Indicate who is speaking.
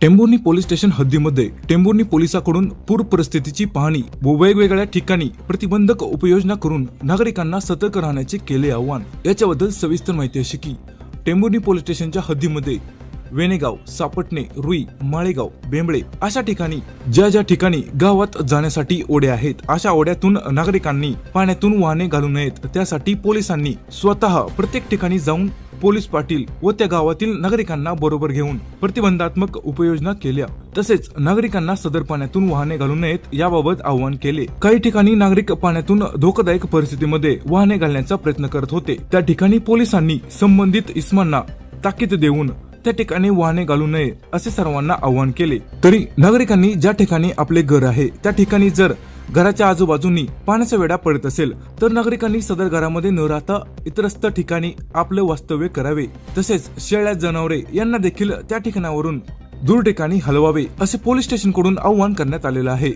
Speaker 1: Tembhurni police station हद्दीमध्ये टेंभुर्णी पोलिसांकडून पूर परिस्थितीची पाहणी व वेगवेगळ्या ठिकाणी प्रतिबंधक उपाययोजना करून नागरिकांना सतर्क राहण्याचे केले आव्हान. याच्याबद्दल सविस्तर माहिती अशी की टेंभुर्णी पोलीस स्टेशनच्या हद्दीमध्ये वेणेगाव सापटणे रुई माळेगाव बेंबळे अशा ठिकाणी ज्या ज्या ठिकाणी गावात जाण्यासाठी ओढ्या आहेत अशा ओढ्यातून नागरिकांनी पाण्यातून वाहने घालू नयेत. त्यासाठी पोलिसांनी स्वतः प्रत्येक ठिकाणी जाऊन पोलीस पाटील व त्या गावातील नागरिकांना बरोबर घेऊन प्रतिबंधात्मक उपाययोजना केल्या. तसेच नागरिकांना सदर पाण्यातून वाहने घालू नयेत याबाबत आवाहन केले. काही ठिकाणी नागरिक पाण्यातून धोकादायक परिस्थितीमध्ये वाहने घालण्याचा प्रयत्न करत होते. त्या ठिकाणी पोलिसांनी संबंधित इस्मांना ताकीद देऊन त्या ठिकाणी वाहने घालू नये असे सर्वांना आवाहन केले. तरी नागरिकांनी ज्या ठिकाणी आपले घर आहे त्या ठिकाणी जर घराच्या आजूबाजूनी पाण्याचा वेढा पडत असेल तर नागरिकांनी सदर घरामध्ये न राहता इतरस्थ ठिकाणी आपलं वास्तव्य करावे. तसेच शेळ्या जनावरे यांना देखील त्या ठिकाणावरून दूर ठिकाणी हलवावे असे पोलीस स्टेशनकडून आवाहन करण्यात आलेलं आहे.